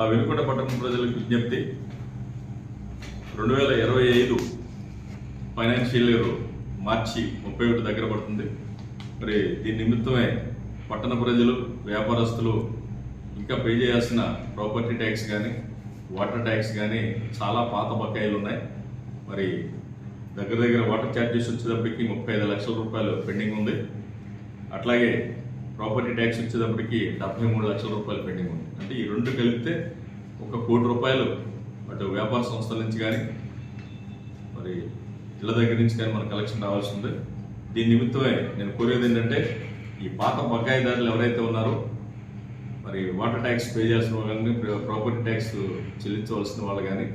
ఆ వెనుకొండ పట్టణ ప్రజలకు విజ్ఞప్తి. రెండు వేల ఇరవై ఐదు ఫైనాన్షియల్ ఇయర్ మార్చి ముప్పై ఒకటి దగ్గర పడుతుంది. మరి దీని నిమిత్తమే పట్టణ ప్రజలు వ్యాపారస్తులు ఇంకా పే చేయాల్సిన ప్రాపర్టీ ట్యాక్స్ కానీ వాటర్ ట్యాక్స్ కానీ చాలా పాత బకాయిలు ఉన్నాయి. మరి దగ్గర దగ్గర వాటర్ ఛార్జెస్ వచ్చేటప్పటికి ముప్పై ఐదు లక్షల రూపాయలు పెండింగ్ ఉంది. అట్లాగే ప్రాపర్టీ ట్యాక్స్ వచ్చేటప్పటికి డెబ్బై మూడు లక్షల రూపాయలు పెండింగ్ ఉంది. అంటే ఈ రెండు కలిపితే ఒక కోటి రూపాయలు అటు వ్యాపార సంస్థల నుంచి కానీ మరి ఇళ్ళ దగ్గర నుంచి కానీ మన కలెక్షన్ రావాల్సి ఉంది. దీని నిమిత్తమే నేను కోరేది ఏంటంటే ఈ పాత బకాయిదారులు ఎవరైతే ఉన్నారో మరి వాటర్ ట్యాక్స్ పే చేసిన వాళ్ళు కానీ ప్రాపర్టీ ట్యాక్స్ చెల్లించవలసిన వాళ్ళు కానీ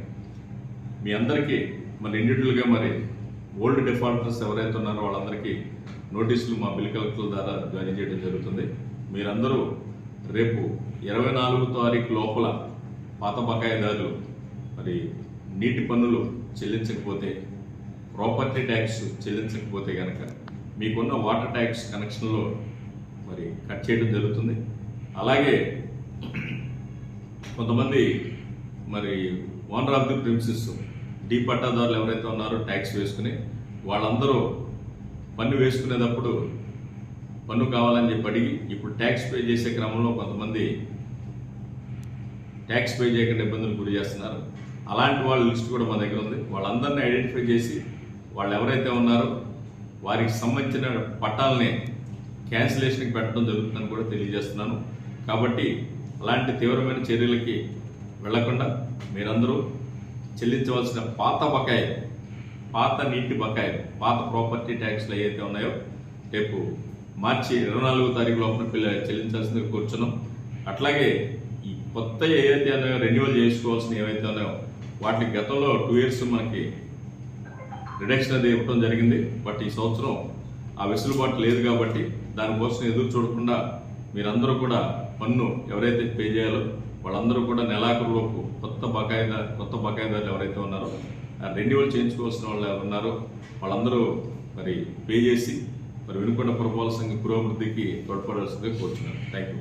మీ అందరికీ మరి ఇండివిజువల్గా మరి ఓల్డ్ డిఫాల్టర్స్ ఎవరైతే ఉన్నారో వాళ్ళందరికీ నోటీసులు మా బిల్ కలెక్టర్ ద్వారా జారీ చేయడం జరుగుతుంది. మీరందరూ రేపు ఇరవై నాలుగు తారీఖు లోపల పాత బకాయిదారులు మరి నీటి పన్నులు చెల్లించకపోతే ప్రాపర్టీ ట్యాక్స్ చెల్లించకపోతే కనుక మీకున్న వాటర్ ట్యాక్స్ కనెక్షన్లో మరి కట్ చేయడం జరుగుతుంది. అలాగే కొంతమంది మరి ఓనర్ ఆఫ్ ది ప్రిన్సెస్ డీ పట్టాదారులు ఎవరైతే ఉన్నారో ట్యాక్స్ వేసుకుని వాళ్ళందరూ పన్ను వేసుకునేటప్పుడు పన్ను కావాలని చెప్పి అడిగి ఇప్పుడు ట్యాక్స్ పే చేసే క్రమంలో కొంతమంది ట్యాక్స్ పే చేయకుండా ఇబ్బందులు గురి చేస్తున్నారు. అలాంటి వాళ్ళ లిస్ట్ కూడా మా దగ్గర ఉంది. వాళ్ళందరినీ ఐడెంటిఫై చేసి వాళ్ళు ఎవరైతే ఉన్నారో వారికి సంబంధించిన పట్టాలని క్యాన్సిలేషన్కి పెట్టడం జరుగుతుందని కూడా తెలియజేస్తున్నాను. కాబట్టి అలాంటి తీవ్రమైన చర్యలకి వెళ్ళకుండా మీరందరూ చెల్లించవలసిన పాత బకాయి పాత నీటి బకాయి పాత ప్రాపర్టీ ట్యాక్స్లు ఏవైతే ఉన్నాయో రేపు మార్చి ఇరవై నాలుగో తారీఖు లోపల పిల్ల చెల్లించాల్సిందిగా కూర్చున్నాం. అట్లాగే ఈ కొత్త ఏవైతే ఉన్నాయో రెన్యువల్ చేసుకోవాల్సిన ఏవైతే ఉన్నాయో వాటికి గతంలో టూ ఇయర్స్ మనకి రిడక్షన్ అది ఇవ్వడం జరిగింది. బట్ ఈ సంవత్సరం ఆ వెసులుబాటు లేదు కాబట్టి దానికోసం ఎదురు చూడకుండా మీరందరూ కూడా పన్ను ఎవరైతే పే చేయాలో వాళ్ళందరూ కూడా నెలాఖరులోపు కొత్త బకాయిదా కొత్త బకాయిదారులు ఎవరైతే ఉన్నారో రెన్యువల్ చేయించుకోవాల్సిన వాళ్ళు ఎవరు ఉన్నారో వాళ్ళందరూ మరి పే చేసి మరి వినుకొండ పురపాలక సంఘ పురోభివృద్ధికి తోడ్పడాల్సిందే కోరుచున్నాను. Thank you